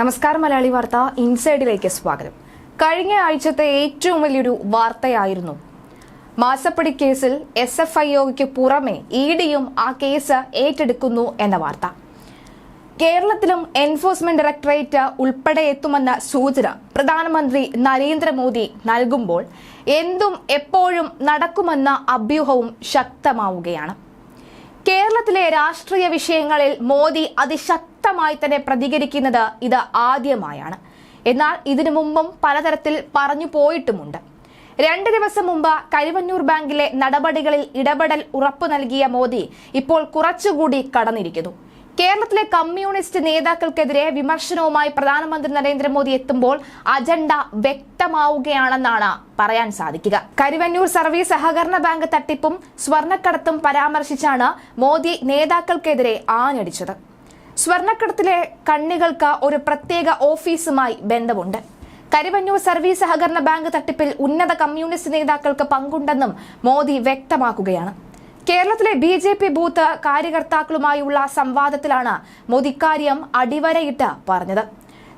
നമസ്കാരം മലയാളി വാർത്ത ഇൻസൈഡിലേക്ക് സ്വാഗതം. കഴിഞ്ഞ ആഴ്ചത്തെ ഏറ്റവും വലിയൊരു വാർത്തയായിരുന്നു. മാസപ്പടി കേസിൽ എസ് എഫ് ഐ ഒക്ക് പുറമെ ഇ ഡിയും ആ കേസ് ഏറ്റെടുക്കുന്നു എന്ന വാർത്ത. കേരളത്തിലും എൻഫോഴ്സ്മെന്റ് ഡയറക്ടറേറ്റ് ഉൾപ്പെടെ എത്തുമെന്ന സൂചന പ്രധാനമന്ത്രി നരേന്ദ്രമോദി നൽകുമ്പോൾ എന്തും എപ്പോഴും നടക്കുമെന്ന അഭ്യൂഹവും ശക്തമാവുകയാണ്. കേരളത്തിലെ രാഷ്ട്രീയ വിഷയങ്ങളിൽ മോദി അതിശക്തമായി തന്നെ പ്രതികരിക്കുന്നത് ഇത് ആദ്യമായാണ്. എന്നാൽ ഇതിനു മുമ്പും പലതരത്തിൽ പറഞ്ഞു പോയിട്ടുമുണ്ട്. രണ്ട് ദിവസം മുമ്പ് കരുവന്നൂർ ബാങ്കിലെ നടപടികളിൽ ഇടപെടൽ ഉറപ്പു നൽകിയ മോദി ഇപ്പോൾ കുറച്ചുകൂടി കടന്നിരിക്കുന്നു. കേരളത്തിലെ കമ്മ്യൂണിസ്റ്റ് നേതാക്കൾക്കെതിരെ വിമർശനവുമായി പ്രധാനമന്ത്രി നരേന്ദ്രമോദി എത്തുമ്പോൾ അജണ്ട വ്യക്തമാവുകയാണെന്നാണ് പറയാൻ സാധിക്കുക. കരുവന്നൂർ സർവീസ് സഹകരണ ബാങ്ക് തട്ടിപ്പും സ്വർണക്കടത്തും പരാമർശിച്ചാണ് മോദി നേതാക്കൾക്കെതിരെ ആഞ്ഞടിച്ചത്. സ്വർണക്കടത്തിലെ കണ്ണികൾക്ക് ഒരു പ്രത്യേക ഓഫീസുമായി ബന്ധമുണ്ട്. കരുവന്നൂർ സർവീസ് സഹകരണ ബാങ്ക് തട്ടിപ്പിൽ ഉന്നത കമ്മ്യൂണിസ്റ്റ് നേതാക്കൾക്ക് പങ്കുണ്ടെന്നും മോദി വ്യക്തമാക്കുകയാണ്. കേരളത്തിലെ ബി ജെ പി ബൂത്ത് കാര്യകർത്താക്കളുമായുള്ള സംവാദത്തിലാണ് മോദി ഇക്കാര്യം അടിവരയിട്ട് പറഞ്ഞത്.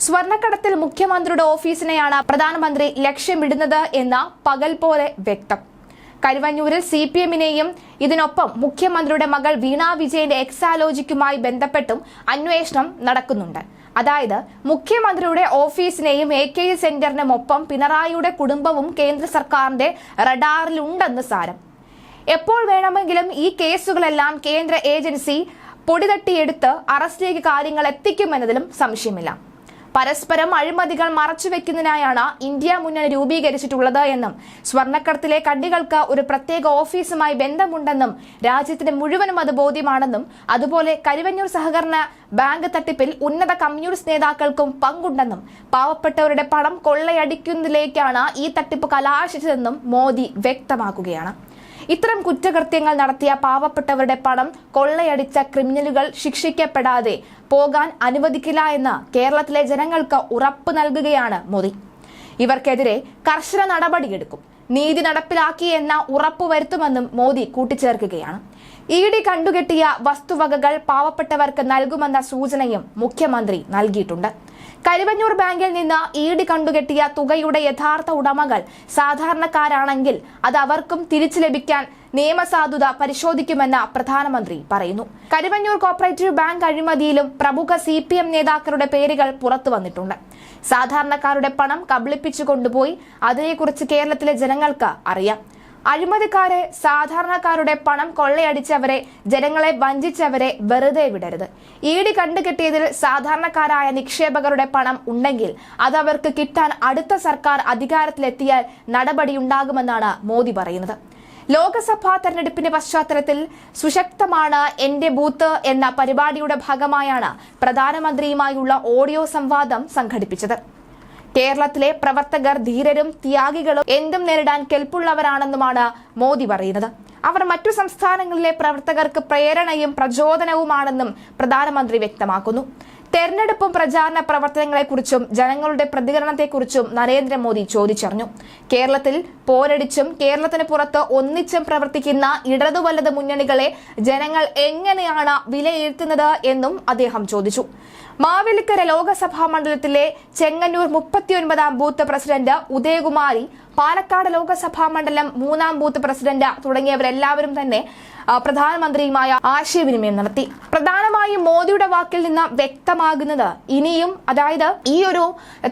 സ്വർണക്കടത്തിൽ മുഖ്യമന്ത്രിയുടെ ഓഫീസിനെയാണ് പ്രധാനമന്ത്രി ലക്ഷ്യമിടുന്നത് എന്ന പകൽ പോലെ വ്യക്തം. കരുവന്നൂരിൽ സി പി എമ്മിനെയും ഇതിനൊപ്പം മുഖ്യമന്ത്രിയുടെ മകൾ വീണ വിജയന്റെ എക്സാലോജിക്കുമായി ബന്ധപ്പെട്ടും അന്വേഷണം നടക്കുന്നുണ്ട്. അതായത് മുഖ്യമന്ത്രിയുടെ ഓഫീസിനെയും എ കെ സെന്ററിനുമൊപ്പം പിണറായിയുടെ കുടുംബവും കേന്ദ്ര സർക്കാരിന്റെ റഡാറിലുണ്ടെന്ന് സാരം. എപ്പോൾ വേണമെങ്കിലും ഈ കേസുകളെല്ലാം കേന്ദ്ര ഏജൻസി പൊടിതട്ടിയെടുത്ത് അറസ്റ്റിലേക്ക് കാര്യങ്ങൾ എത്തിക്കുമെന്നതിലും സംശയമില്ല. പരസ്പരം അഴിമതികൾ മറച്ചുവെക്കുന്നതിനായാണ് ഇന്ത്യ മുന്നണി രൂപീകരിച്ചിട്ടുള്ളത് എന്നും സ്വർണക്കടത്തിലെ കണ്ണികൾക്ക് ഒരു പ്രത്യേക ഓഫീസുമായി ബന്ധമുണ്ടെന്നും രാജ്യത്തിന് മുഴുവനും അത് ബോധ്യമാണെന്നും അതുപോലെ കരുവന്നൂർ സഹകരണ ബാങ്ക് തട്ടിപ്പിൽ ഉന്നത കമ്മ്യൂണിസ്റ്റ് നേതാക്കൾക്കും പങ്കുണ്ടെന്നും പാവപ്പെട്ടവരുടെ പണം കൊള്ളയടിക്കുന്നതിലേക്കാണ് ഈ തട്ടിപ്പ് കലാശിച്ചതെന്നും മോദി വ്യക്തമാക്കുകയാണ്. ഇത്തരം കുറ്റകൃത്യങ്ങൾ നടത്തിയ പാവപ്പെട്ടവരുടെ പണം കൊള്ളയടിച്ച ക്രിമിനലുകൾ ശിക്ഷിക്കപ്പെടാതെ പോകാൻ അനുവദിക്കില്ല എന്ന് കേരളത്തിലെ ജനങ്ങൾക്ക് ഉറപ്പ് നൽകുകയാണ് മോദി. ഇവർക്കെതിരെ കർശന നടപടിയെടുക്കും. നീതി നടപ്പിലാക്കി എന്ന ഉറപ്പ് വരുത്തുമെന്നും മോദി കൂട്ടിച്ചേർക്കുകയാണ്. ഇ ഡി കണ്ടുകെട്ടിയ വസ്തുവകകൾ പാവപ്പെട്ടവർക്ക് നൽകുമെന്ന സൂചനയും മുഖ്യമന്ത്രി നൽകിയിട്ടുണ്ട്. കരുവന്നൂർ ബാങ്കിൽ നിന്ന് ഡി കണ്ടുകെട്ടിയ തുകയുടെ യഥാർത്ഥ ഉടമകൾ സാധാരണക്കാരാണെങ്കിൽ അത് അവർക്കും തിരിച്ചു ലഭിക്കാൻ നിയമസാധുത പരിശോധിക്കുമെന്ന് പ്രധാനമന്ത്രി പറയുന്നു. കരുവഞ്ഞൂർ കോപ്പറേറ്റീവ് ബാങ്ക് അഴിമതിയിലും പ്രമുഖ സി പി എം നേതാക്കളുടെ പേരുകൾ പുറത്തു വന്നിട്ടുണ്ട്. സാധാരണക്കാരുടെ പണം കബളിപ്പിച്ചു കൊണ്ടുപോയി അതിനെക്കുറിച്ച് കേരളത്തിലെ ജനങ്ങൾക്ക് അറിയാം. അഴിമതിക്കാരെ സാധാരണക്കാരുടെ പണം കൊള്ളയടിച്ചവരെ ജനങ്ങളെ വഞ്ചിച്ചവരെ വെറുതെ വിടരുത്. ഈടി കണ്ടുകിട്ടിയതിൽ സാധാരണക്കാരായ നിക്ഷേപകരുടെ പണം ഉണ്ടെങ്കിൽ അത് അവർക്ക് കിട്ടാൻ അടുത്ത സർക്കാർ അധികാരത്തിലെത്തിയാൽ നടപടിയുണ്ടാകുമെന്നാണ് മോദി പറയുന്നത്. ലോക്സഭാ തെരഞ്ഞെടുപ്പിന്റെ പശ്ചാത്തലത്തിൽ സുശക്തമാണ് എന്റെ ബൂത്ത് എന്ന പരിപാടിയുടെ ഭാഗമായാണ് പ്രധാനമന്ത്രിയുമായുള്ള ഓഡിയോ സംവാദം സംഘടിപ്പിച്ചത്. കേരളത്തിലെ പ്രവർത്തകർ ധീരരും ത്യാഗികളും എന്തും നേരിടാൻ കെൽപ്പുള്ളവരാണെന്നുമാണ് മോദി പറയുന്നത്. അവർ മറ്റു സംസ്ഥാനങ്ങളിലെ പ്രവർത്തകർക്ക് പ്രേരണയും പ്രചോദനവുമാണെന്നും പ്രധാനമന്ത്രി വ്യക്തമാക്കുന്നു. തെരഞ്ഞെടുപ്പും പ്രചാരണ പ്രവർത്തനങ്ങളെക്കുറിച്ചും ജനങ്ങളുടെ പ്രതികരണത്തെക്കുറിച്ചും നരേന്ദ്രമോദി ചോദിച്ചറിഞ്ഞു. കേരളത്തിൽ പോരടിച്ചും കേരളത്തിന് പുറത്ത് ഒന്നിച്ചും പ്രവർത്തിക്കുന്ന ഇടതു മുന്നണികളെ ജനങ്ങൾ എങ്ങനെയാണ് വിലയിരുത്തുന്നത് എന്നും അദ്ദേഹം ചോദിച്ചു. മാവേലിക്കര ലോകസഭാ മണ്ഡലത്തിലെ ചെങ്ങന്നൂർ മുപ്പത്തിയൊൻപതാം ബൂത്ത് പ്രസിഡന്റ് ഉദയകുമാരി പാലക്കാട് ലോകസഭാ മണ്ഡലം മൂന്നാം ബൂത്ത് പ്രസിഡന്റ് തുടങ്ങിയവരെല്ലാവരും തന്നെ പ്രധാനമന്ത്രിയുമായ ആശയവിനിമയം നടത്തി. പ്രധാനമായും മോദിയുടെ വാക്കിൽ നിന്ന് വ്യക്തമാകുന്നത് ഇനിയും അതായത് ഈ ഒരു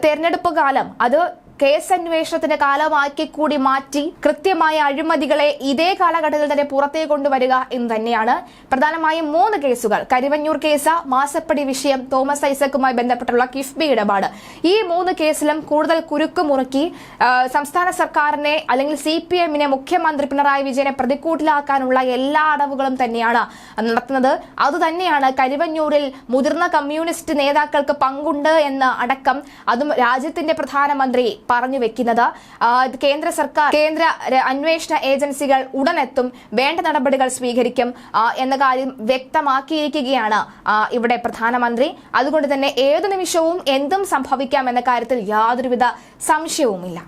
തെരഞ്ഞെടുപ്പ് കാലം അത് കേസ് അന്വേഷണത്തിന്റെ കാലമാക്കി കൂടി മാറ്റി കൃത്യമായ അഴിമതികളെ ഇതേ കാലഘട്ടത്തിൽ തന്നെ പുറത്തേക്ക് കൊണ്ടുവരിക എന്ന് തന്നെയാണ് പ്രധാനമായും മൂന്ന് കേസുകൾ. കരുവഞ്ഞൂർ കേസ് മാസപ്പടി വിഷയം തോമസ് ഐസക്കുമായി ബന്ധപ്പെട്ടുള്ള കിഫ്ബി ഇടപാട്. ഈ മൂന്ന് കേസിലും കൂടുതൽ കുരുക്ക് മുറുക്കി സംസ്ഥാന സർക്കാരിനെ അല്ലെങ്കിൽ സി പി എമ്മിനെ മുഖ്യമന്ത്രി പിണറായി വിജയനെ പ്രതിക്കൂട്ടിലാക്കാനുള്ള എല്ലാ അടവുകളും തന്നെയാണ് നടത്തുന്നത്. അതുതന്നെയാണ് കരിവന്നൂരിൽ മുതിർന്ന കമ്മ്യൂണിസ്റ്റ് നേതാക്കൾക്ക് പങ്കുണ്ട് എന്ന് അടക്കം അതും രാജ്യത്തിന്റെ പ്രധാനമന്ത്രി പറഞ്ഞു വെക്കുന്നത്. കേന്ദ്ര സർക്കാർ കേന്ദ്ര അന്വേഷണ ഏജൻസികൾ ഉടനെത്തും വേണ്ട നടപടികൾ സ്വീകരിക്കും എന്ന കാര്യം വ്യക്തമാക്കിയിരിക്കുകയാണ് ഇവിടെ പ്രധാനമന്ത്രി. അതുകൊണ്ട് തന്നെ ഏതു നിമിഷവും എന്തും സംഭവിക്കാം എന്ന കാര്യത്തിൽ യാതൊരുവിധ സംശയവുമില്ല.